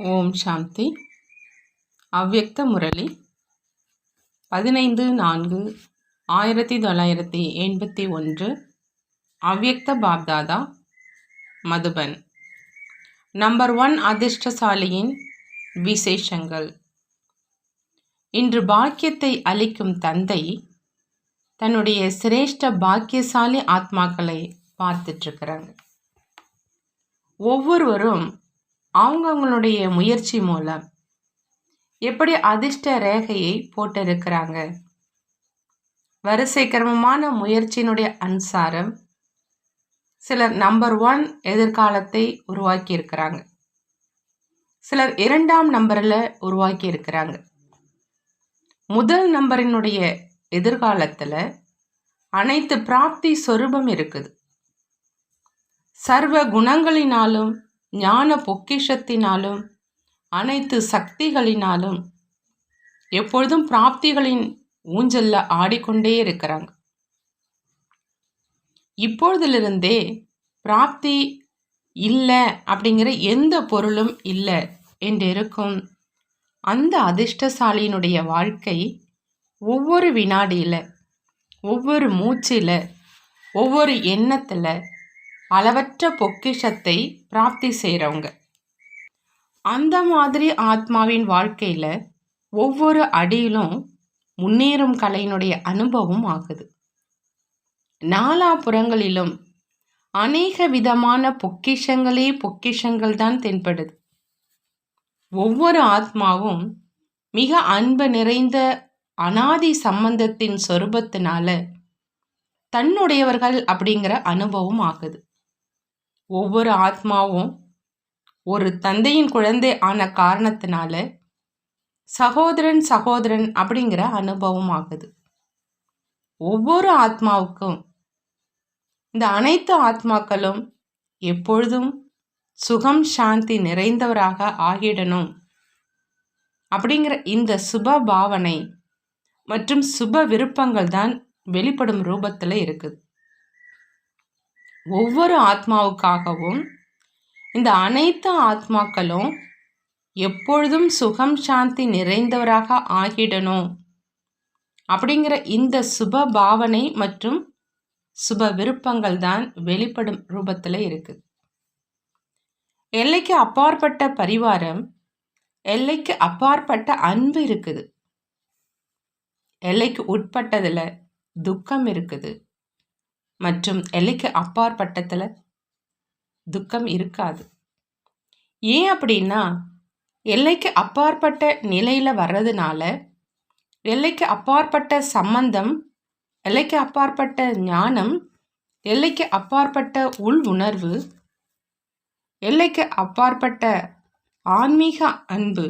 ஓம் சாந்தி. அவ்யக்த முரளி. பதினைந்து நான்கு ஆயிரத்தி தொள்ளாயிரத்தி எண்பத்தி ஒன்று. அவ்யக்த பாப்தாதா. மதுபன். நம்பர் ஒன் அதிர்ஷ்டசாலியின் விசேஷங்கள். இன்று பாக்கியத்தை அளிக்கும் தந்தை தன்னுடைய சிரேஷ்ட பாக்கியசாலி ஆத்மாக்களை பார்த்துட்ருக்கிறாங்க ஒவ்வொருவரும் அவங்கவுங்களுடைய முயற்சி மூலம் எப்படி அதிர்ஷ்ட ரேகையை போட்டிருக்கிறாங்க? வரிசை கிரமமான முயற்சியினுடைய அன்சாரம் சிலர் நம்பர் ஒன் எதிர்காலத்தை உருவாக்கி இருக்கிறாங்க சிலர் இரண்டாம் நம்பரில் உருவாக்கி இருக்கிறாங்க முதல் நம்பரினுடைய எதிர்காலத்தில் அனைத்து பிராப்தி சொரூபம் இருக்குது. சர்வ குணங்களினாலும் ஞான பொக்கிஷத்தினாலும் அனைத்து சக்திகளினாலும் எப்பொழுதும் பிராப்திகளின் ஊஞ்சல்ல ஆடிக்கொண்டே இருக்கிறாங்க. இப்பொழுதிலிருந்தே பிராப்தி இல்லை அப்படிங்கிற எந்த பொருளும் இல்லை என்று இருக்கும் அந்த அதிர்ஷ்டசாலியினுடைய வாழ்க்கை ஒவ்வொரு வினாடியில் ஒவ்வொரு மூச்சில் ஒவ்வொரு எண்ணத்தில் அளவற்ற பொக்கிஷத்தை பிராப்தி செய்கிறவங்க அந்த மாதிரி ஆத்மாவின் வாழ்க்கையில் ஒவ்வொரு அடியிலும் முன்னேறும் கலையினுடைய அனுபவம் ஆகுது. நாலாபுறங்களிலும் அநேக விதமான பொக்கிஷங்களே பொக்கிஷங்கள் தான் தென்படுது. ஒவ்வொரு ஆத்மாவும் மிக அன்பு நிறைந்த அனாதி சம்பந்தத்தின் சொரூபத்தினால தன்னுடையவர்கள் அப்படிங்கிற அனுபவம் ஆகுது. ஒவ்வொரு ஆத்மாவும் ஒரு தந்தையின் குழந்தை ஆன காரணத்தினால சகோதரன் சகோதரன் அப்படிங்கிற அனுபவம் ஆகுது. ஒவ்வொரு ஆத்மாவுக்கும் இந்த அனைத்து ஆத்மாக்களும் எப்பொழுதும் சுகம் சாந்தி நிறைந்தவராக ஆகிடணும் அப்படிங்கிற இந்த சுப பாவனை மற்றும் சுப விருப்பங்கள் தான் வெளிப்படும் ரூபத்தில் இருக்குது. ஒவ்வொரு ஆத்மாவுக்காகவும் இந்த அனைத்து ஆத்மாக்களும் எப்பொழுதும் சுகம் சாந்தி நிறைந்தவராக ஆகிடணும். அப்படிங்கிற இந்த சுப பாவனை மற்றும் சுப விருப்பங்கள் தான் வெளிப்படும் ரூபத்தில் இருக்குது எல்லைக்கு அப்பாற்பட்ட பரிவாரம் எல்லைக்கு அப்பாற்பட்ட அன்பு இருக்குது. எல்லைக்கு உட்பட்டதில் துக்கம் இருக்குது. மற்றும் எல்லைக்கு அப்பாற்பட்டத்தில் துக்கம் இருக்காது. ஏன் அப்படின்னா எல்லைக்கு அப்பாற்பட்ட நிலையில் வர்றதுனால எல்லைக்கு அப்பாற்பட்ட சம்பந்தம் எல்லைக்கு அப்பாற்பட்ட ஞானம் எல்லைக்கு அப்பாற்பட்ட உள் உணர்வு எல்லைக்கு அப்பாற்பட்ட ஆன்மீக அன்பு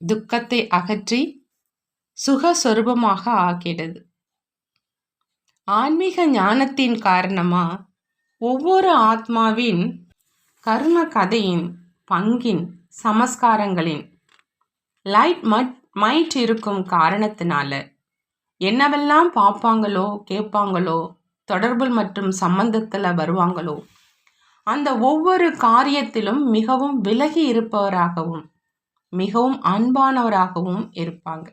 துக்கத்தை அகற்றி சுகஸ்வரூபமாக ஆக்கிடுது. ஆன்மீக ஞானத்தின் காரணமா ஒவ்வொரு ஆத்மாவின் கர்ம கதையின் பங்கின் சமஸ்காரங்களின் லைட் மட் மைட் இருக்கும் காரணத்தினால என்னவெல்லாம் பார்ப்பாங்களோ கேட்பாங்களோ தொடர்பு மற்றும் சம்பந்தத்தில் வருவாங்களோ அந்த ஒவ்வொரு காரியத்திலும் மிகவும் விலகி இருப்பவராகவும் மிகவும் அன்பானவராகவும் இருப்பாங்க.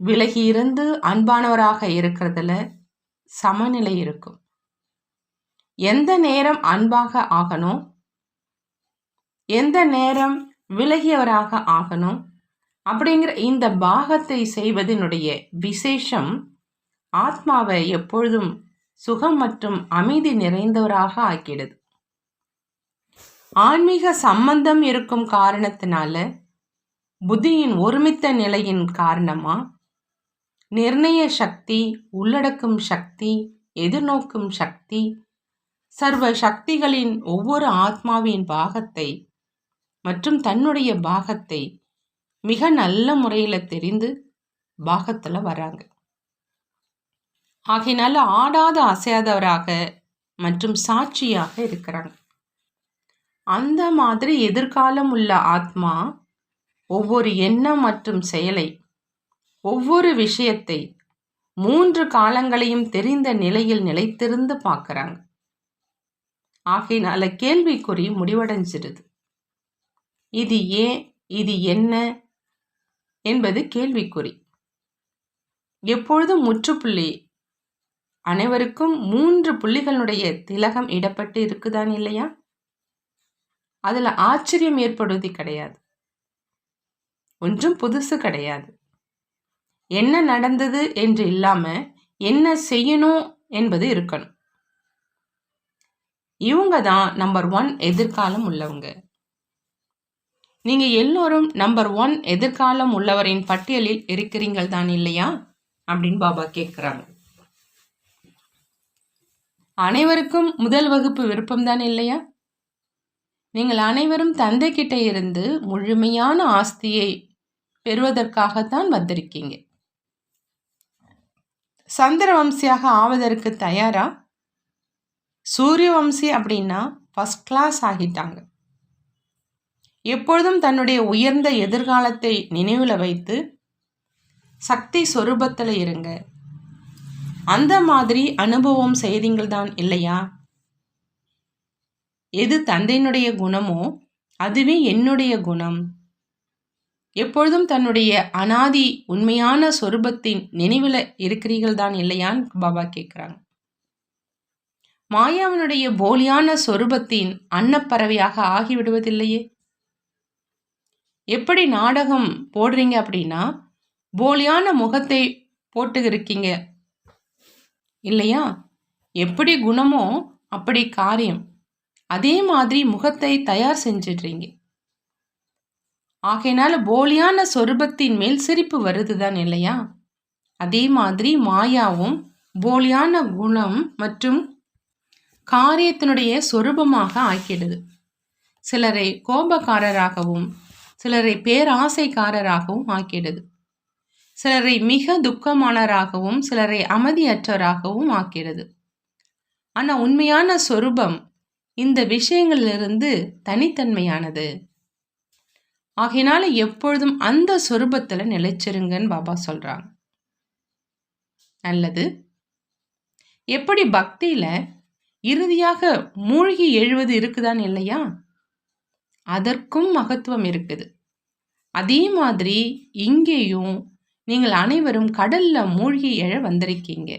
விலகி இருந்து அன்பானவராக இருக்கிறதுல சமநிலை இருக்கும். எந்த நேரம் அன்பாக ஆகணும்? எந்த நேரம் விலகியவராக ஆகணும்? அப்படிங்கிற இந்த பாகத்தை செய்வதனுடைய விசேஷம் ஆத்மாவை எப்பொழுதும் சுகம் மற்றும் அமைதி நிறைந்தவராக ஆக்கிடுது ஆன்மீக சம்பந்தம் இருக்கும் காரணத்தினால புத்தியின் ஒருமித்த நிலையின் காரணமாக நிர்ணய சக்தி உள்ளடக்கும் சக்தி எதிர்நோக்கும் சக்தி. சர்வ சக்திகளின் ஒவ்வொரு ஆத்மாவின் பாகத்தை மற்றும் தன்னுடைய பாகத்தை மிக நல்ல முறையில் தெரிந்து பாகத்தில் வராங்க ஆகையினால ஆடாத அசையாதவராக மற்றும் சாட்சியாக இருக்கிறாங்க. அந்த மாதிரி எதிர்காலம் உள்ள ஆத்மா ஒவ்வொரு எண்ணம் மற்றும் செயலை ஒவ்வொரு விஷயத்தை மூன்று காலங்களையும் தெரிந்த நிலையில் நிலைத்திருந்து பார்க்குறாங்க. ஆகையினால கேள்விக்குறி முடிவடைஞ்சிருது இது ஏன் இது என்ன என்பது கேள்விக்குறி. எப்பொழுதும் முற்றுப்புள்ளி. அனைவருக்கும் மூன்று புள்ளிகளுடைய திலகம் இடப்பட்டு இருக்குதான் இல்லையா? அதில் ஆச்சரியம் ஏற்படுவது கிடையாது. ஒன்றும் புதுசு கிடையாது. என்ன நடந்தது என்று இல்லாம என்ன செய்யணும் என்பது இருக்கணும். இவங்க தான் நம்பர் ஒன் எதிர்காலம் உள்ளவங்க. நீங்க எல்லோரும் நம்பர் ஒன் எதிர்காலம் உள்ளவரின் பட்டியலில் இருக்கிறீங்கள் தான் இல்லையா? அப்படின்னு பாபா கேட்குறாங்க அனைவருக்கும் முதல் வகுப்பு விருப்பம் தான் இல்லையா? நீங்கள் அனைவரும் தந்தை கிட்ட இருந்து முழுமையான ஆஸ்தியை பெறுவதற்காகத்தான் வந்திருக்கீங்க. சந்திரவம்சியாக ஆவதற்கு தயாரா? சூரியவம்சி அப்படின்னா ஃபஸ்ட் கிளாஸ் ஆகிட்டாங்க. எப்பொழுதும் தன்னுடைய உயர்ந்த எதிர்காலத்தை நினைவில் வைத்து சக்தி சொரூபத்தில் இருங்க. அந்த மாதிரி அனுபவம் செய்தீங்கள் தான் இல்லையா? எது தந்தையினுடைய குணமோ அதுவே என்னுடைய குணம். எப்பொழுதும் தன்னுடைய அனாதி உண்மையான சொரூபத்தின் நினைவில் இருக்கிறீர்கள் தான் இல்லையான்னு பாபா கேட்குறாங்க மாயாவனுடைய போலியான சொரூபத்தின் அன்னப்பறவையாக ஆகிவிடுவதில்லையே? எப்படி நாடகம் போடுறீங்க அப்படின்னா போலியான முகத்தை போட்டு இருக்கீங்க இல்லையா? எப்படி குணமோ அப்படி காரியம். அதே மாதிரி முகத்தை தயார் செஞ்சிடுறீங்க. ஆகையினால போலியான சொரூபத்தின் மேல் சிரிப்பு வருதுதான் இல்லையா? அதே மாதிரி மாயாவும் போலியான குணம் மற்றும் காரியத்தினுடைய சொரூபமாக ஆக்கிடுது. சிலரை கோபக்காரராகவும் சிலரை பேராசைக்காரராகவும் ஆக்கிடுது. சிலரை மிக துக்கமானராகவும் சிலரை அமைதியற்றவராகவும் ஆக்கிடுது. ஆனால் உண்மையான சொரூபம் இந்த விஷயங்களிலிருந்து தனித்தன்மையானது. ஆகையினால எப்பொழுதும் அந்த சொரூபத்தில் நிலைச்சிருங்கன்னு பாபா சொல்கிறாங்க நல்லது. எப்படி பக்தியில் இறுதியாக மூழ்கி எழுவது இருக்குதான் இல்லையா? அதற்கும் மகத்துவம் இருக்குது. அதே மாதிரி இங்கேயும் நீங்கள் அனைவரும் கடல்ல மூழ்கி எழ வந்திருக்கீங்க.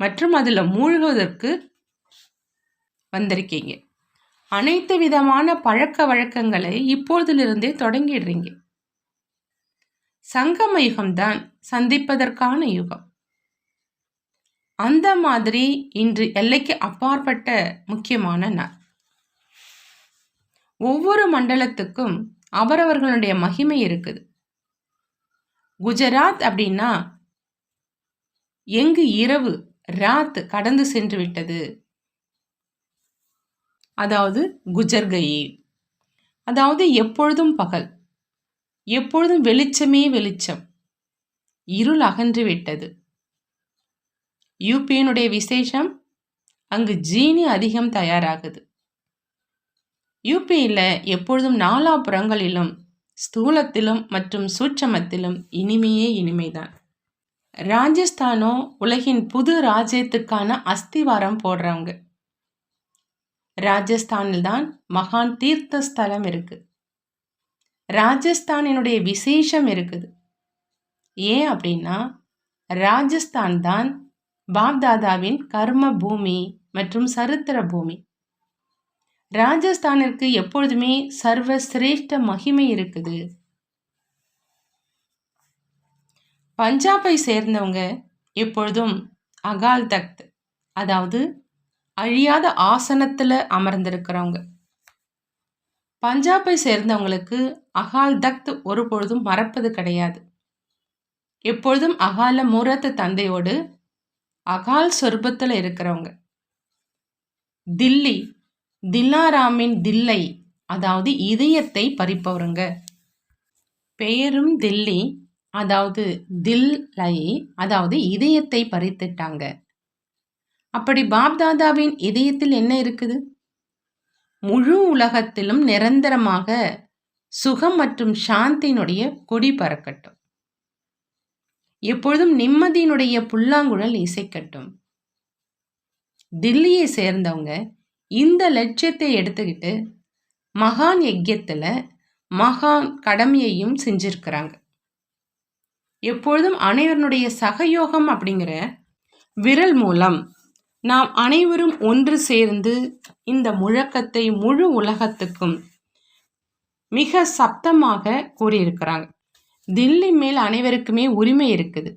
மற்றும் அதில் மூழ்குவதற்கு வந்திருக்கீங்க. அனைத்து விதமான பழக்க வழக்கங்களை இப்பொழுதிலிருந்தே தொடங்கிடுறீங்க. சங்கம யுகம்தான் சந்திப்பதற்கான யுகம். அந்த மாதிரி இன்று எல்லைக்கு அப்பாற்பட்ட முக்கியமான நாள். ஒவ்வொரு மண்டலத்துக்கும் அவரவர்களுடைய மகிமை இருக்குது. குஜராத் அப்படின்னா எங்கு இரவு ராத் கடந்து சென்று விட்டது. அதாவது குஜர்கயி அதாவது எப்பொழுதும் பகல். எப்பொழுதும் வெளிச்சமே வெளிச்சம். இருள் அகன்று விட்டது. யூபியனுடைய விசேஷம் அங்கு ஜீனி அதிகம் தயாராகுது. யூபியில் எப்பொழுதும் நாலாபுறங்களிலும் ஸ்தூலத்திலும் மற்றும் சூட்சமத்திலும் இனிமையே இனிமைதான். ராஜஸ்தானோ உலகின் புது ராஜ்யத்துக்கான அஸ்திவாரம் போடுறவங்க. ராஜஸ்தானில் தான் மகான் தீர்த்த ஸ்தலம் இருக்குது ராஜஸ்தானினுடைய விசேஷம் இருக்குது. ஏன் அப்படின்னா ராஜஸ்தான் தான் பாப்தாதாவின் கர்ம பூமி மற்றும் சரித்திர பூமி. ராஜஸ்தானிற்கு எப்பொழுதுமே சர்வ சிரேஷ்ட மகிமை இருக்குது. பஞ்சாபை சேர்ந்தவங்க எப்பொழுதும் அகால் தக்த் அதாவது அழியாத ஆசனத்தில் அமர்ந்திருக்கிறவங்க. பஞ்சாபை சேர்ந்தவங்களுக்கு அகால் தக்த் ஒரு பொழுதும் மறப்பது கிடையாது. எப்பொழுதும் அகால மூரத்து தந்தையோடு அகால் சொர்பத்தில் இருக்கிறவங்க. தில்லி தில்லாராமின் தில்லை அதாவது இதயத்தை பறிப்பவருங்க. பெயரும் தில்லி அதாவது தில்லை அதாவது இதயத்தை பறித்துட்டாங்க. அப்படி பாப்தாதாவின் இதயத்தில் என்ன இருக்குது? முழு உலகத்திலும் நிரந்தரமாக சுகம் மற்றும் சாந்தியினுடைய கொடி பறக்கட்டும். எப்பொழுதும் நிம்மதியினுடைய புல்லாங்குழல் இசைக்கட்டும். தில்லியை சேர்ந்தவங்க இந்த லட்சியத்தை எடுத்துக்கிட்டு மகான் யஜ்யத்தில் மகான் கடமையையும் செஞ்சிருக்கிறாங்க. எப்பொழுதும் அனைவருடைய சகயோகம் அப்படிங்கிற விரல் மூலம் நாம் அனைவரும் ஒன்று சேர்ந்து இந்த முழக்கத்தை முழு உலகத்துக்கும் மிக சப்தமாக கூறியிருக்கிறாங்க. தில்லி மேல் அனைவருக்குமே உரிமை இருக்குது.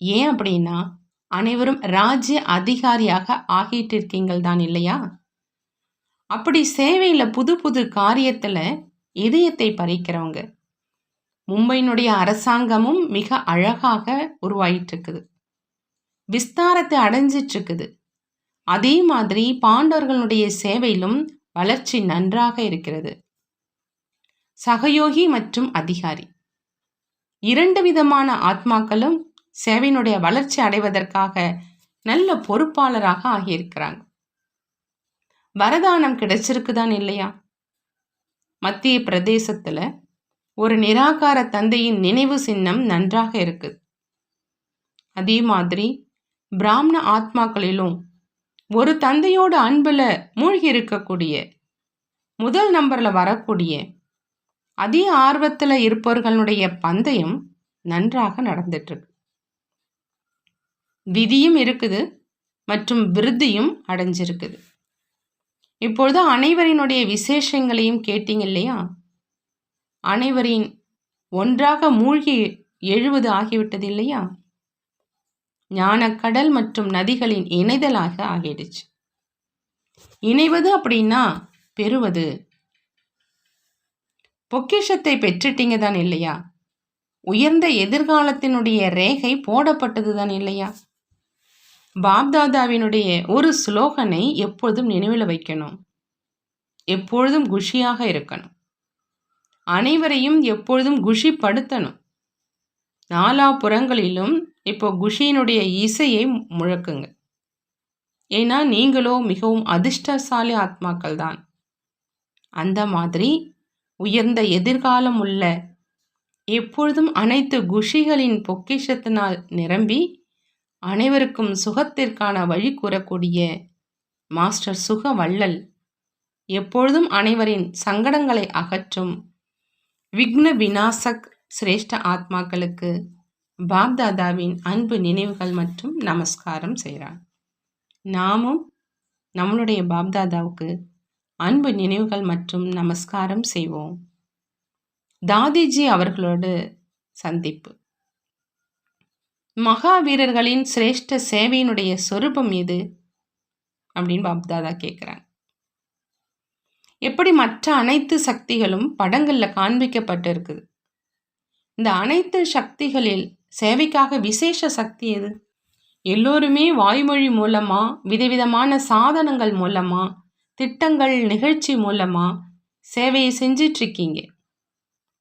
ஏன் அப்படின்னா அனைவரும் ராஜ்ய அதிகாரியாக ஆகிட்டு இருக்கீங்கள் தான் இல்லையா? அப்படி சேவையில் புது புது காரியத்தில் இதயத்தை பறிக்கிறவங்க. மும்பையினுடைய அரசாங்கமும் மிக அழகாக உருவாயிட்டு இருக்குது விஸ்தாரத்தை அடைஞ்சிட்டு இருக்குது அதே மாதிரி பாண்டவர்களுடைய சேவையிலும் வளர்ச்சி நன்றாக இருக்கிறது. சகயோகி மற்றும் அதிகாரி. இரண்டு விதமான ஆத்மாக்களும் சேவையினுடைய வளர்ச்சி அடைவதற்காக நல்ல பொறுப்பாளராக ஆகியிருக்கிறாங்க. வரதானம் கிடைச்சிருக்குதான் இல்லையா? மத்திய பிரதேசத்தில் ஒரு நிராகார தந்தையின் நினைவு சின்னம் நன்றாக இருக்குது. அதே மாதிரி பிராமண ஆத்மாக்களிலும் ஒரு தந்தையோட அன்பில் மூழ்கி இருக்கக்கூடிய முதல் நம்பரில் வரக்கூடிய அதே ஆர்வத்தில் இருப்பவர்களுடைய பந்தயம் நன்றாக நடந்துட்டுருக்கு. விதியும் இருக்குது மற்றும் விருத்தியும் அடைஞ்சிருக்குது. இப்பொழுது அனைவரினுடைய விசேஷங்களையும் கேட்டீங்க இல்லையா? அனைவரின் ஒன்றாக மூழ்கி எழுவது ஆகிவிட்டது இல்லையா? ஞானக்கடல் மற்றும் நதிகளின் இணைதலாக ஆகிடுச்சு. இணைவது அப்படின்னா பெறுவது. பொக்கிஷத்தை பெற்றுட்டீங்க தான் இல்லையா? உயர்ந்த எதிர்காலத்தினுடைய ரேகை போடப்பட்டது தான் இல்லையா? பாப்தாதாவினுடைய ஒரு ஸ்லோகனை எப்பொழுதும் நினைவில் வைக்கணும். எப்பொழுதும் குஷியாக இருக்கணும். அனைவரையும் எப்பொழுதும் குஷிப்படுத்தணும். நாலா புறங்களிலும் இப்போ குஷியினுடைய இசையை முழக்குங்க. ஏன்னா நீங்களோ மிகவும் அதிர்ஷ்டசாலி ஆத்மாக்கள் தான் அந்த மாதிரி உயர்ந்த எதிர்காலம் உள்ள எப்பொழுதும் அனைத்து குஷிகளின் பொக்கிஷத்தினால் நிரம்பி அனைவருக்கும் சுகத்திற்கான வழி கூறக்கூடிய மாஸ்டர் சுக வள்ளல் எப்பொழுதும் அனைவரின் சங்கடங்களை அகற்றும் விக்ன விநாசக் சிரேஷ்ட ஆத்மாக்களுக்கு பாப்தாதாவின் அன்பு நினைவுகள் மற்றும் நமஸ்காரம் செய்கிறார். நாமும் நம்மளுடைய பாப்தாதாவுக்கு அன்பு நினைவுகள் மற்றும் நமஸ்காரம் செய்வோம். தாதிஜி அவர்களோடு சந்திப்பு. மகாவீரர்களின் சிரேஷ்ட சேவையினுடைய சொரூபம் எது? அப்படின்னு பாப்தாதா கேட்குறாங்க. எப்படி மற்ற அனைத்து சக்திகளும் படங்களில் காண்பிக்கப்பட்டு இருக்குது இந்த அனைத்து சக்திகளில் சேவைக்காக விசேஷ சக்தி எது? எல்லோருமே வாய்மொழி மூலமாக விதவிதமான சாதனங்கள் மூலமாக திட்டங்கள் நிகழ்ச்சி மூலமாக சேவையை செஞ்சிட்ருக்கீங்க.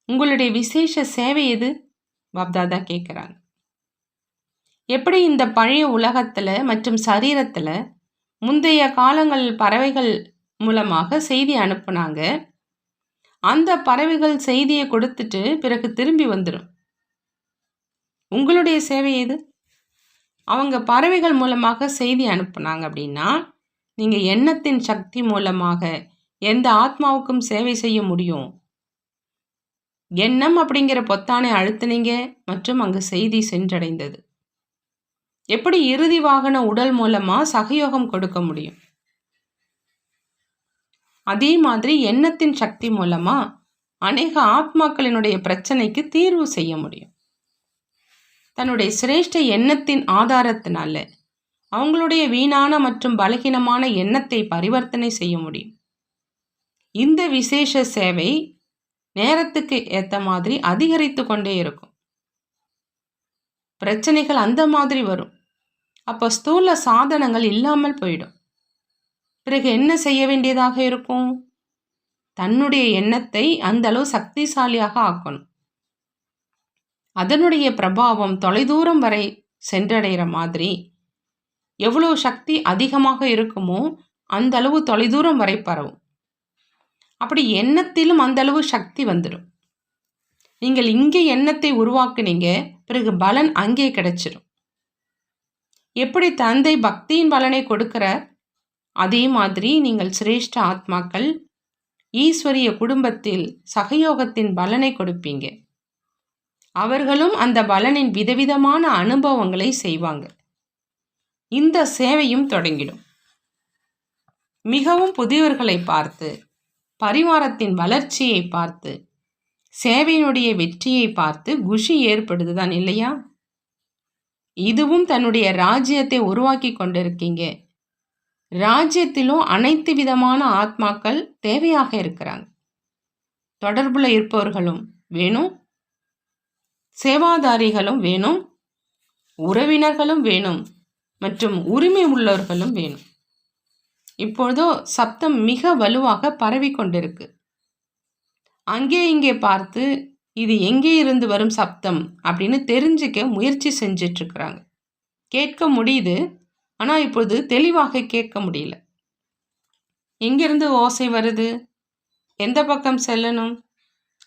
உங்களுடைய விசேஷ சேவை எது? பாப்தாதா கேட்குறாங்க எப்படி இந்த பழைய உலகத்தில் மற்றும் சரீரத்தில் முந்தைய காலங்கள் பறவைகள் மூலமாக செய்தி அனுப்புனாங்க? அந்த பறவைகள் செய்தியை கொடுத்துட்டு பிறகு திரும்பி வந்துடும் உங்களுடைய சேவை எது? அவங்க பறவைகள் மூலமாக செய்தி அனுப்புனாங்க அப்படின்னா நீங்கள் எண்ணத்தின் சக்தி மூலமாக எந்த ஆத்மாவுக்கும் சேவை செய்ய முடியும். எண்ணம் அப்படிங்கிற பொத்தானை அழுத்தினீங்க மற்றும் அங்கு செய்தி சென்றடைந்தது. எப்படி இறுதி வாகன உடல் மூலமாக சகயோகம் கொடுக்க முடியும்? அதே மாதிரி எண்ணத்தின் சக்தி மூலமாக அநேக ஆத்மாக்களினுடைய பிரச்சனைக்கு தீர்வு செய்ய முடியும். தன்னுடைய சிரேஷ்ட எண்ணத்தின் ஆதாரத்தினால அவங்களுடைய வீணான மற்றும் பலகீனமான எண்ணத்தை பரிவர்த்தனை செய்ய முடியும். இந்த விசேஷ சேவை நேரத்துக்கு ஏற்ற மாதிரி அதிகரித்து கொண்டே இருக்கும். பிரச்சனைகள் அந்த மாதிரி வரும். அப்போ ஸ்தூல சாதனங்கள் இல்லாமல் போயிடும். பிறகு என்ன செய்ய வேண்டியதாக இருக்கும்? தன்னுடைய எண்ணத்தை அந்த அளவு சக்திசாலியாக ஆக்கணும். அதனுடைய பிரபாவம் தொலைதூரம் வரை சென்றடைகிற மாதிரி எவ்வளோ சக்தி அதிகமாக இருக்குமோ அந்த அளவு தொலைதூரம் வரை பரவும். அப்படி எண்ணத்திலும் அந்த அளவு சக்தி வந்துடும். நீங்கள் இங்கே எண்ணத்தை உருவாக்குனீங்க பிறகு பலன் அங்கே கிடைச்சிடும் எப்படி தந்தை பக்தியின் பலனை கொடுக்கிறார்? அதே மாதிரி நீங்கள் சிரேஷ்ட ஆத்மாக்கள் ஈஸ்வரிய குடும்பத்தில் சகயோகத்தின் பலனை கொடுப்பீங்க. அவர்களும் அந்த பலனின் விதவிதமான அனுபவங்களை செய்வாங்க. இந்த சேவையும் தொடங்கிடும். மிகவும் புதியவர்களை பார்த்து பரிவாரத்தின் வளர்ச்சியை பார்த்து சேவையினுடைய வெற்றியை பார்த்து குஷி ஏற்படுதுதான் இல்லையா? இதுவும் தன்னுடைய ராஜ்யத்தை உருவாக்கி கொண்டிருக்கீங்க. ராஜ்யத்திலும் அனைத்து விதமான ஆத்மாக்கள் தேவையாக இருக்கிறாங்க. தொடர்புல இருப்பவர்களும் வேணும். சேவாதாரிகளும் வேணும். உறவினர்களும் வேணும். மற்றும் உரிமை உள்ளவர்களும் வேணும். இப்பொழுதோ சப்தம் மிக வலுவாக பரவி கொண்டிருக்கு. அங்கே இங்கே பார்த்து இது எங்கே இருந்து வரும் சப்தம் அப்படின்னு தெரிஞ்சுக்க முயற்சி செஞ்சிட்ருக்குறாங்க. கேட்க முடியுது. ஆனால் இப்பொழுது தெளிவாக கேட்க முடியல. எங்கிருந்து ஓசை வருது? எந்த பக்கம் செல்லணும்?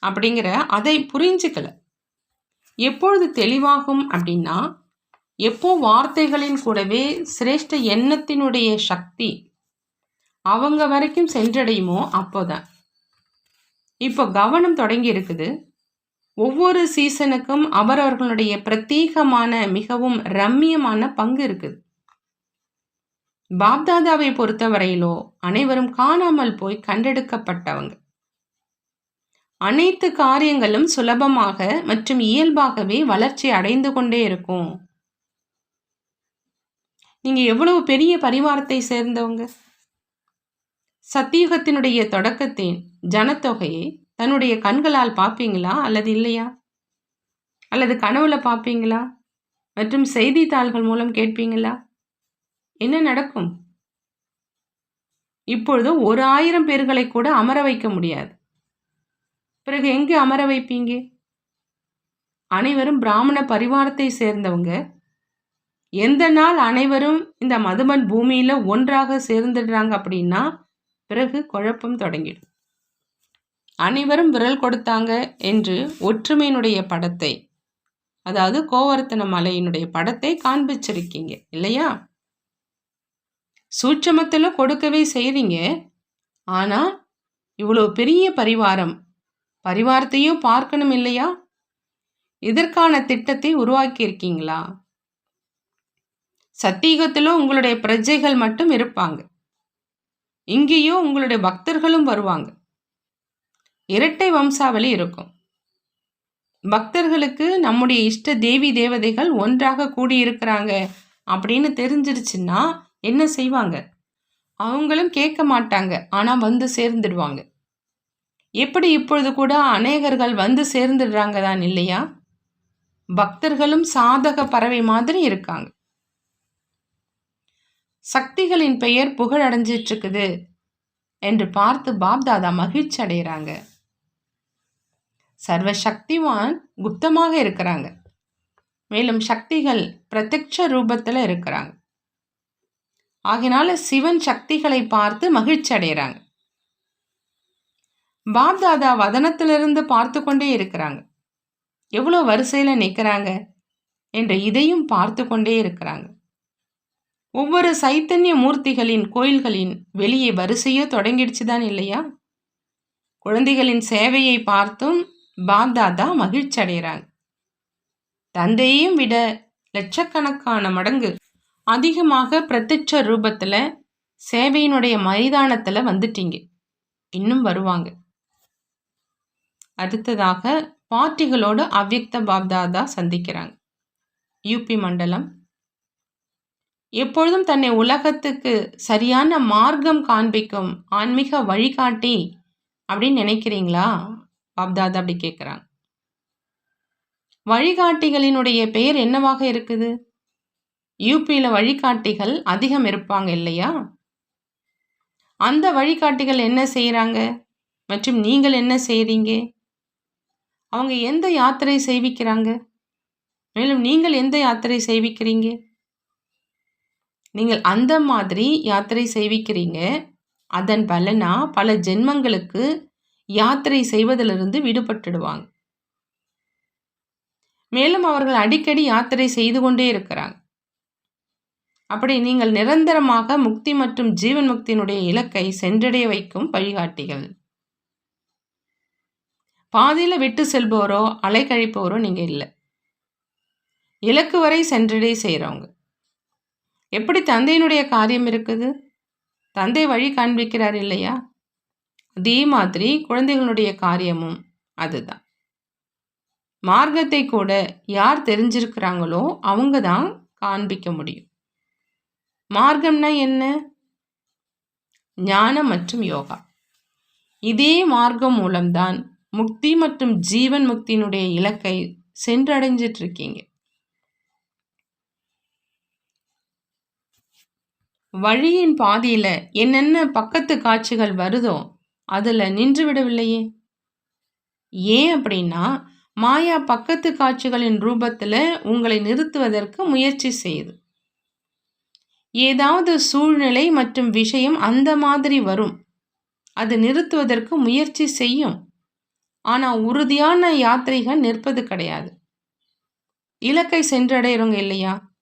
அப்படிங்கிற அதை புரிஞ்சுக்கல. எப்பொழுது தெளிவாகும் அப்படின்னா எப்போ வார்த்தைகளின் கூடவே சிரேஷ்ட எண்ணத்தினுடைய சக்தி அவங்க வரைக்கும் சென்றடையுமோ அப்போதான். இப்போ கவனம் தொடங்கி இருக்குது. ஒவ்வொரு சீசனுக்கும் அவரவர்களுடைய பிரத்யேகமான மிகவும் ரம்மியமான பங்கு இருக்குது. பாப்தாதாவை பொறுத்தவரையிலோ அனைவரும் காணாமல் போய் கண்டெடுக்கப்பட்டவங்க. அனைத்து காரியங்களும் சுலபமாக மற்றும் இயல்பாகவே வளர்ச்சி அடைந்து கொண்டே இருக்கும். நீங்க எவ்வளவு பெரிய பரிவாரத்தை சேர்ந்தவங்க? சத்தியுகத்தினுடைய தொடக்கத்தின் ஜனத்தொகையை தன்னுடைய கண்களால் பார்ப்பீங்களா அல்லது இல்லையா? அல்லது கனவுல பார்ப்பீங்களா? மற்றும் செய்தித்தாள்கள் மூலம் கேட்பீங்களா? என்ன நடக்கும்? இப்பொழுது ஒரு ஆயிரம் பேர்களை கூட அமர வைக்க முடியாது. பிறகு எங்கே அமர வைப்பீங்க? அனைவரும் பிராமண பரிவாரத்தை சேர்ந்தவங்க. எந்த நாள் அனைவரும் இந்த மதுமன் பூமியில் ஒன்றாக சேர்ந்துடுறாங்க அப்படின்னா பிறகு குழப்பம் தொடங்கிடும். அனைவரும் விரல் கொடுத்தாங்க என்று ஒற்றுமையினுடைய படத்தை அதாவது கோவர்த்தன மலையினுடைய படத்தை காண்பிச்சிருக்கீங்க இல்லையா? சூட்சமத்தில் கொடுக்கவே செய்கிறீங்க ஆனால் இவ்வளோ பெரிய பரிவாரம் பரிவாரத்தையும் பார்க்கணும் இல்லையா? இதற்கான திட்டத்தை உருவாக்கியிருக்கீங்களா? சத்தீகத்திலும் உங்களுடைய பிரஜைகள் மட்டும் இருப்பாங்க. இங்கேயும் உங்களுடைய பக்தர்களும் வருவாங்க. இரட்டை வம்சாவளி இருக்கும். பக்தர்களுக்கு நம்முடைய இஷ்ட தேவி தேவதைகள் ஒன்றாக கூடியிருக்கிறாங்க அப்படின்னு தெரிஞ்சிருச்சுன்னா என்ன செய்வாங்க? அவங்களும் கேட்க மாட்டாங்க. ஆனால் வந்து சேர்ந்துடுவாங்க. எப்படி இப்பொழுது கூட அநேகர்கள் வந்து சேர்ந்துடுறாங்க தான் இல்லையா? பக்தர்களும் சாதக பறவை மாதிரி இருக்காங்க. சக்திகளின் பெயர் புகழடைஞ்சிட்டு இருக்குது என்று பார்த்து பாப்தாதா மகிழ்ச்சி அடைகிறாங்க சர்வ சக்திவான் குப்தமாக இருக்கிறாங்க. மேலும் சக்திகள் பிரத்யட்ச ரூபத்தில் இருக்கிறாங்க. ஆகினால சிவன் சக்திகளை பார்த்து மகிழ்ச்சி அடைகிறாங்க. பாப்தாதா வதனத்திலிருந்து பார்த்து கொண்டே இருக்கிறாங்க. எவ்வளோ வரிசையில் நிற்கிறாங்க என்ற இதையும் பார்த்து கொண்டே இருக்கிறாங்க. ஒவ்வொரு சைத்தன்ய மூர்த்திகளின் கோயில்களின் வெளியே வரிசையோ தொடங்கிடுச்சு தான் இல்லையா? குழந்தைகளின் சேவையை பார்த்தும் பாப்தாதா மகிழ்ச்சி அடைகிறாங்க. தந்தையையும் விட லட்சக்கணக்கான மடங்கு அதிகமாக பிரத்யட்ச ரூபத்தில் சேவையினுடைய மைதானத்தில் வந்துட்டீங்க. இன்னும் வருவாங்க. அடுத்ததாக பார்ட்டிகளோடு அவ்யக்த பாப்தாதா சந்திக்கிறாங்க. யூபி மண்டலம். எப்பொழுதும் தன்னை உலகத்துக்கு சரியான மார்க்கம் காண்பிக்கும் ஆன்மீக வழிகாட்டி அப்படின்னு நினைக்கிறீங்களா? பாப்தாதா அப்படி கேட்குறாங்க வழிகாட்டிகளினுடைய பெயர் என்னவாக இருக்குது? யூபியில் வழிகாட்டிகள் அதிகம் இருப்பாங்க இல்லையா? அந்த வழிகாட்டிகள் என்ன செய்கிறாங்க மற்றும் நீங்கள் என்ன செய்கிறீங்க அவங்க எந்த யாத்திரை செய்விக்கிறாங்க? மேலும் நீங்கள் எந்த யாத்திரை செய்விக்கிறீங்க? நீங்கள் அந்த மாதிரி யாத்திரை செய்விக்கிறீங்க. அதன் பலனா பல ஜென்மங்களுக்கு யாத்திரை செய்வதிலிருந்து விடுபட்டுடுவாங்க. மேலும் அவர்கள் அடிக்கடி யாத்திரை செய்து கொண்டே இருக்கிறாங்க. அப்படி நீங்கள் நிரந்தரமாக முக்தி மற்றும் ஜீவன் முக்தியினுடைய இலக்கை சென்றடைய வைக்கும் வழிகாட்டிகள். பாதியில் விட்டு செல்பவரோ அலைக்கழிப்பவரோ நீங்கள் இல்லை. இலக்கு வரை சென்றடை செய்கிறவங்க எப்படி தந்தையினுடைய காரியம் இருக்குது? தந்தை வழி காண்பிக்கிறார் இல்லையா? அதே மாதிரி குழந்தைகளுடைய காரியமும் அதுதான். மார்க்கத்தை கூட யார் தெரிஞ்சிருக்கிறாங்களோ அவங்க தான் காண்பிக்க முடியும். மார்க்கம்னா என்ன? ஞானம் மற்றும் யோகா. இதே மார்க்கம் மூலம்தான் முக்தி மற்றும் ஜீவன் முக்தியினுடைய இலக்கை சென்றடைஞ்சிட்டு இருக்கீங்க வழியின் பாதியில என்னென்ன பக்கத்து காட்சிகள் வருதோ அதுல நின்று விடவில்லையே ஏன் அப்படின்னா மாயா பக்கத்து காட்சிகளின் ரூபத்துல உங்களை நிறுத்துவதற்கு முயற்சி செய்யுது. ஏதாவது சூழ்நிலை மற்றும் விஷயம் அந்த மாதிரி வரும். அது நிறுத்துவதற்கு முயற்சி செய்யும். ஆனால் உறுதியான யாத்திரைகள் நிற்பது கிடையாது. இலக்கை சென்றடைகிறவங்க இல்லையா?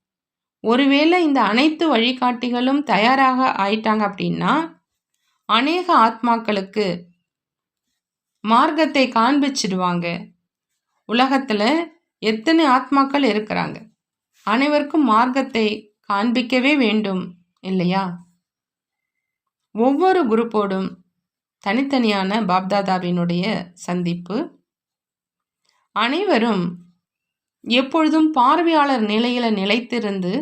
ஒருவேளை இந்த அனைத்து வழிகாட்டிகளும் தயாராக ஆயிட்டாங்க அப்படின்னா அநேக ஆத்மாக்களுக்கு மார்க்கத்தை காண்பிச்சிடுவாங்க. உலகத்தில் எத்தனை ஆத்மாக்கள் இருக்கிறாங்க? அனைவருக்கும் மார்க்கத்தை காண்பிக்கவே வேண்டும் இல்லையா? ஒவ்வொரு குரூப்போடும் தனித்தனியான பாப்தாதாவினுடைய சந்திப்பு. அனைவரும் எப்பொழுதும் பார்வையாளர் நிலையில் நிலைத்திருந்து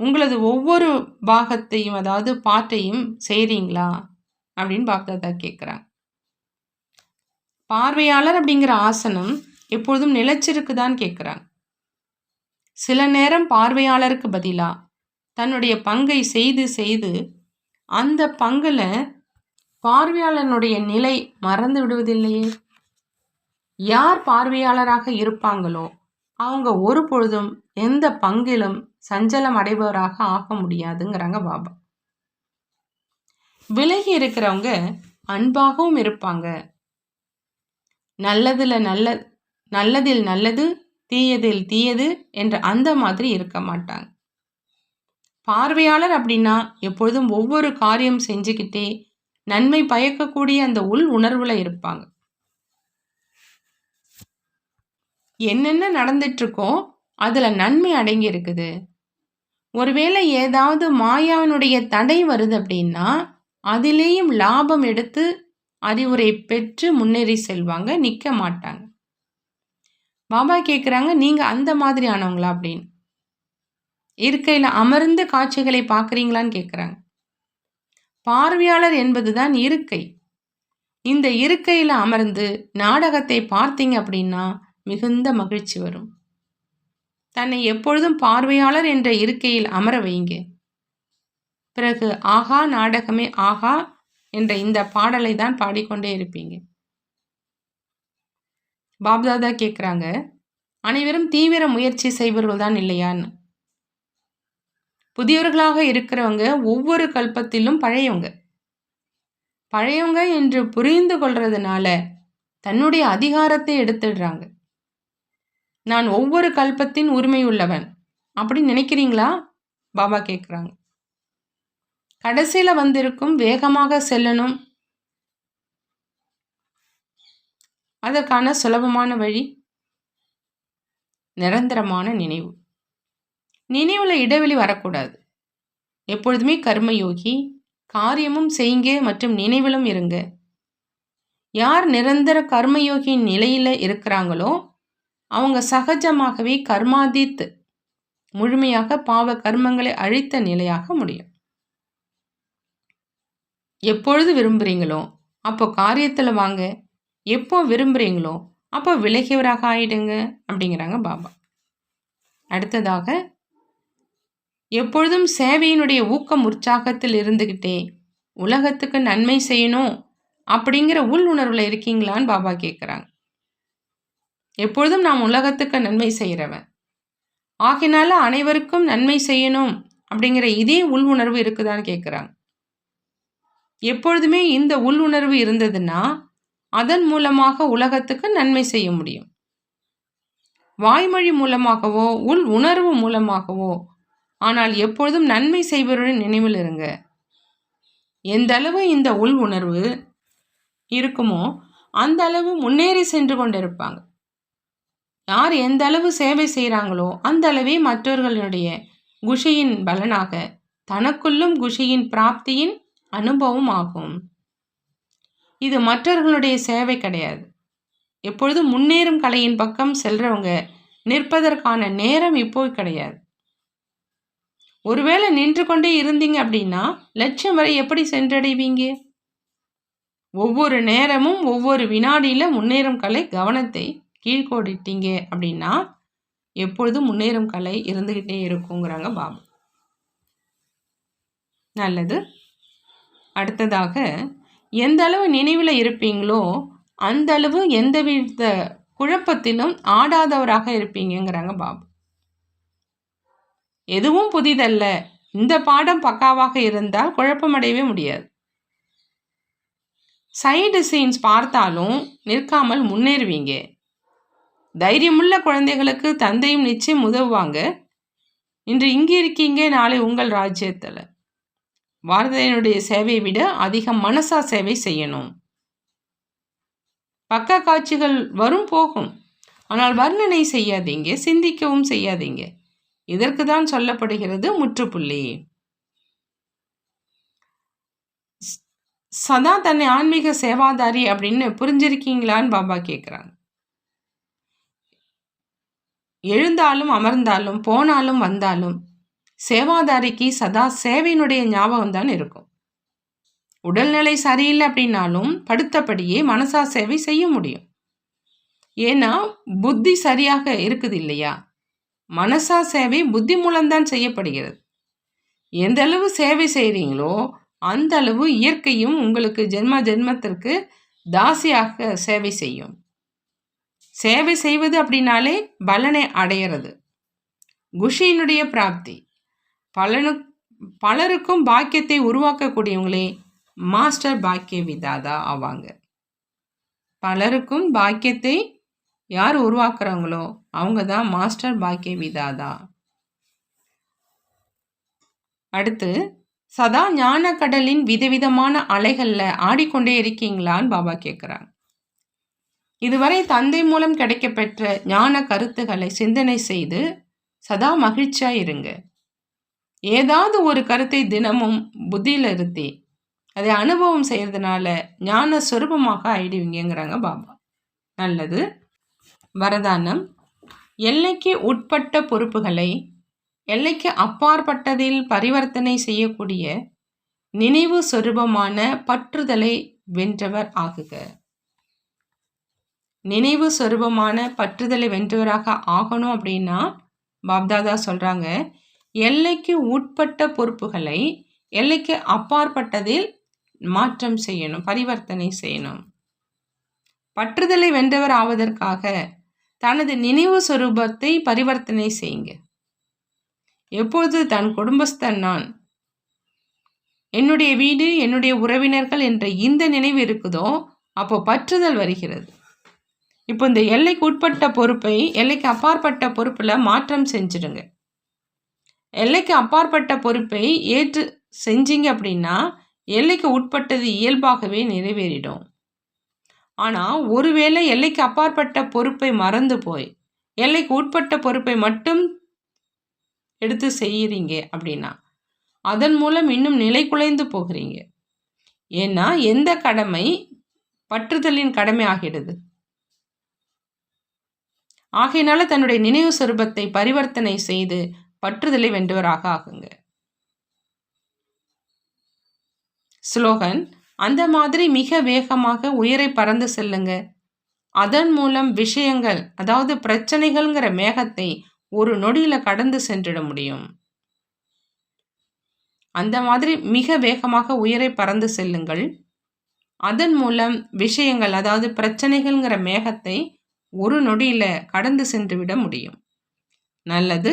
உங்களது ஒவ்வொரு பாகத்தையும் அதாவது பாட்டையும் செய்கிறீங்களா அப்படின்னு பாப்தாதா கேட்குறாங்க பார்வையாளர் அப்படிங்கிற ஆசனம் எப்பொழுதும் நிலைச்சிருக்குதான்னு கேட்குறாங்க சில நேரம் பார்வையாளருக்கு பதிலாக தன்னுடைய பங்கை செய்து செய்து அந்த பங்கில் பார்வையாளனுடைய நிலை மறந்து விடுவதில்லையே? யார் பார்வையாளராக இருப்பாங்களோ அவங்க ஒரு பொழுதும் எந்த பங்கிலும் சஞ்சலம் அடைபவராக ஆக முடியாதுங்கிறாங்க பாபா. விலகி இருக்கிறவங்க அன்பாகவும் இருப்பாங்க. நல்லதில் நல்ல நல்லதில் நல்லது தீயதில் தீயது என்ற அந்த மாதிரி இருக்க மாட்டாங்க. பார்வையாளர் அப்படின்னா எப்பொழுதும் ஒவ்வொரு காரியம் செஞ்சுக்கிட்டே நன்மை பயக்கக்கூடிய அந்த உள் உணர்வுல இருப்பாங்க. என்னென்ன நடந்துட்டு இருக்கோ அதுல நன்மை அடங்கி இருக்குது. ஒருவேளை ஏதாவது மாயாவினுடைய தடை வருது அப்படின்னா அதிலேயும் லாபம் எடுத்து அறிவுரை பெற்று முன்னேறி செல்வாங்க நிற்க மாட்டாங்க. பாபா கேட்குறாங்க நீங்கள் அந்த மாதிரியானவங்களா? அப்படின்னு. இருக்கையில் அமர்ந்த காட்சிகளை பார்க்குறீங்களான்னு கேட்குறாங்க பார்வையாளர் என்பது தான் இருக்கை. இந்த இருக்கையில் அமர்ந்து நாடகத்தை பார்த்தீங்க அப்படின்னா மிகுந்த மகிழ்ச்சி வரும். தன்னை எப்பொழுதும் பார்வையாளர் என்ற இருக்கையில் அமர வைங்க பிறகு ஆகா நாடகமே ஆகா என்ற இந்த பாடலை தான் பாடிக்கொண்டே இருப்பீங்க. பாப்தாதா கேட்குறாங்க அனைவரும் தீவிர முயற்சி செய்பவர்கள் தான் இல்லையான்னு? புதியவர்களாக இருக்கிறவங்க ஒவ்வொரு கல்பத்திலும் பழையவங்க. பழையவங்க என்று புரிந்து கொள்றதுனால தன்னுடைய அதிகாரத்தை எடுத்துடுறாங்க. நான் ஒவ்வொரு கல்பத்தின் உரிமை உள்ளவன். அப்படின்னு நினைக்கிறீங்களா? பாபா கேட்குறாங்க கடைசியில் வந்திருக்கும் வேகமாக செல்லணும் அதற்கான சுலபமான வழி நிரந்தரமான நினைவு. நினைவில் இடைவெளி வரக்கூடாது. எப்பொழுதுமே கர்மயோகி காரியமும் செய்யுங்க மற்றும் நினைவிலும் இருங்க. யார் நிரந்தர கர்மயோகியின் நிலையில் இருக்கிறாங்களோ அவங்க சகஜமாகவே கர்மாதித்து முழுமையாக பாவ கர்மங்களை அழித்த நிலையாக முடியும். எப்பொழுது விரும்புகிறீங்களோ அப்போ காரியத்தில் வாங்க. எப்போ விரும்புகிறீங்களோ அப்போ விலகியவராக ஆயிடுங்க அப்படிங்கிறாங்க பாபா. அடுத்ததாக எப்பொழுதும் சேவையினுடைய ஊக்கம் உற்சாகத்தில் இருந்துக்கிட்டே உலகத்துக்கு நன்மை செய்யணும் அப்படிங்கிற உள் உணர்வில் இருக்கீங்களான்னு பாபா கேட்குறாங்க எப்பொழுதும் நாம் உலகத்துக்கு நன்மை செய்கிறவன் ஆகினால அனைவருக்கும் நன்மை செய்யணும் அப்படிங்கிற இதே உள் உணர்வு இருக்குதான்னு கேட்குறாங்க எப்பொழுதுமே இந்த உள் உணர்வு இருந்ததுன்னா அதன் மூலமாக உலகத்துக்கு நன்மை செய்ய முடியும். வாய்மொழி மூலமாகவோ உள் உணர்வு மூலமாகவோ ஆனால் எப்பொழுதும் நன்மை செய்பவருடன் நினைவில் இருங்க. எந்த அளவு இந்த உள் உணர்வு இருக்குமோ அந்த அளவு முன்னேறி சென்று கொண்டிருப்பாங்க. யார் எந்த அளவு சேவை செய்கிறாங்களோ அந்த அளவே மற்றவர்களுடைய குஷியின் பலனாக தனக்குள்ளும் குஷியின் பிராப்தியின் அனுபவம் ஆகும். இது மற்றவர்களுடைய சேவை கிடையாது. எப்பொழுதும் முன்னேறும் கலையின் பக்கம் செல்றவங்க நிற்பதற்கான நேரம் இப்போ கிடையாது. ஒருவேளை நின்று கொண்டே இருந்தீங்க அப்படின்னா லட்சியம் வரை எப்படி சென்றடைவீங்க? ஒவ்வொரு நேரமும் ஒவ்வொரு வினாடியில முன்னேறும் கலை கவனத்தை கீழ்கோடிட்டீங்க அப்படின்னா எப்பொழுதும் முன்னேறும் கலை இருந்துக்கிட்டே இருக்குங்கிறாங்க பாபு. நல்லது. அடுத்ததாக எந்த அளவு நினைவில் இருப்பீங்களோ அந்த அளவு எந்தவித குழப்பத்திலும் ஆடாதவராக இருப்பீங்கிறாங்க பாபு. எதுவும் புதிதல்ல. இந்த பாடம் பக்காவாக இருந்தால் குழப்பமடையவே முடியாது. சைடு சீன்ஸ் பார்த்தாலும் நிற்காமல் முன்னேறுவீங்க. தைரியமுள்ள குழந்தைகளுக்கு தந்தையும் நிச்சயம் உதவுவாங்க. இன்று இங்கே இருக்கீங்க நாளை உங்கள் ராஜ்யத்தில். பாரதியனுடைய சேவையை விட அதிகம் மனசா சேவை செய்யணும். பக்க காட்சிகள் வரும் போகும். ஆனால் வர்ணனை செய்யாதீங்க சிந்திக்கவும் செய்யாதீங்க. இதற்கு தான் சொல்லப்படுகிறது முற்றுப்புள்ளி. சதா தன்னை ஆன்மீக சேவாதாரி அப்படின்னு புரிஞ்சிருக்கீங்களான்னு பாபா கேட்குறாங்க எழுந்தாலும் அமர்ந்தாலும் போனாலும் வந்தாலும் சேவாதாரிக்கு சதா சேவையினுடைய ஞாபகம் தான் இருக்கும். உடல்நிலை சரியில்லை அப்படின்னாலும் படுத்தபடியே மனசா சேவை செய்ய முடியும். ஏன்னா புத்தி சரியாக இருக்குது இல்லையா? மனசா சேவை புத்தி மூலம்தான் செய்யப்படுகிறது. எந்த அளவு சேவை செய்கிறீங்களோ அந்த அளவு இயற்கையும் உங்களுக்கு ஜென்ம ஜென்மத்திற்கு தாசியாக சேவை செய்யும். சேவை செய்வது அப்படின்னாலே பலனை அடையிறது. குஷியினுடைய பிராப்தி. பலனு பலருக்கும் பாக்கியத்தை உருவாக்கக்கூடியவங்களே மாஸ்டர் பாக்கிய விதாதா ஆவாங்க. பலருக்கும் பாக்கியத்தை யார் உருவாக்குறாங்களோ அவங்க தான் மாஸ்டர் பாக்கிய விதாதா அடுத்து சதா ஞான கடலின் விதவிதமான அலைகளில் ஆடிக்கொண்டே இருக்கீங்களான்னு பாபா கேட்குறாங்க இதுவரை தந்தை மூலம் கிடைக்கப்பெற்ற ஞான கருத்துக்களை சிந்தனை செய்து சதா மகிழ்ச்சியாக இருங்க. ஏதாவது ஒரு கருத்தை தினமும் புத்தியில் இருத்தி அதை அனுபவம் செய்கிறதுனால ஞான சொரூபமாக ஆயிடுவீங்கிறாங்க பாபா. நல்லது. வரதானம். எல்லைக்கு உட்பட்ட பொறுப்புகளை எல்லைக்கு அப்பாற்பட்டதில் பரிவர்த்தனை செய்யக்கூடிய நினைவு சொரூபமான பற்றுதலை வென்றவர் ஆகுக. நினைவு சொரூபமான பற்றுதலை வென்றவராக ஆகணும் அப்படின்னா பாப்தாதா சொல்கிறாங்க எல்லைக்கு உட்பட்ட பொறுப்புகளை எல்லைக்கு அப்பாற்பட்டதில் மாற்றம் செய்யணும் பரிவர்த்தனை செய்யணும். பற்றுதலை வென்றவர் ஆவதற்காக தனது நினைவு சொரூபத்தை பரிவர்த்தனை செய்யுங்க. எப்பொழுது தன் குடும்பஸ்தன் நான் என்னுடைய வீடு என்னுடைய உறவினர்கள் என்ற இந்த நினைவு இருக்குதோ அப்போ பற்றுதல் வருகிறது. இப்போ இந்த எல்லைக்கு உட்பட்ட பொறுப்பை எல்லைக்கு அப்பாற்பட்ட பொறுப்பில் மாற்றம் செஞ்சிடுங்க. எல்லைக்கு அப்பாற்பட்ட பொறுப்பை ஏற்று செஞ்சீங்க அப்படின்னா எல்லைக்கு உட்பட்டது இயல்பாகவே நிறைவேறிடும். ஆனால் ஒருவேளை எல்லைக்கு அப்பாற்பட்ட பொறுப்பை மறந்து போய் எல்லைக்கு உட்பட்ட பொறுப்பை மட்டும் எடுத்து செய்கிறீங்க அப்படின்னா அதன் மூலம் இன்னும் நிலை குலைந்து போகிறீங்க. ஏன்னா எந்த கடமை பற்றுதலின் கடமை ஆகிடுது. ஆகையினால தன்னுடைய நினைவு சொரூபத்தை பரிவர்த்தனை செய்து பற்றுதலை வென்றவராக ஆகுங்க. ஸ்லோகன் அந்த மாதிரி மிக வேகமாக உயிரை பறந்து செல்லுங்க. அதன் மூலம் விஷயங்கள் அதாவது பிரச்சனைகள்ங்கிற மேகத்தை ஒரு நொடியில கடந்து சென்றிட முடியும். அந்த மாதிரி மிக வேகமாக உயிரை பறந்து செல்லுங்கள். அதன் மூலம் விஷயங்கள் அதாவது பிரச்சனைகள்ங்கிற மேகத்தை ஒரு நொடியில கடந்து சென்று விட முடியும். நல்லது.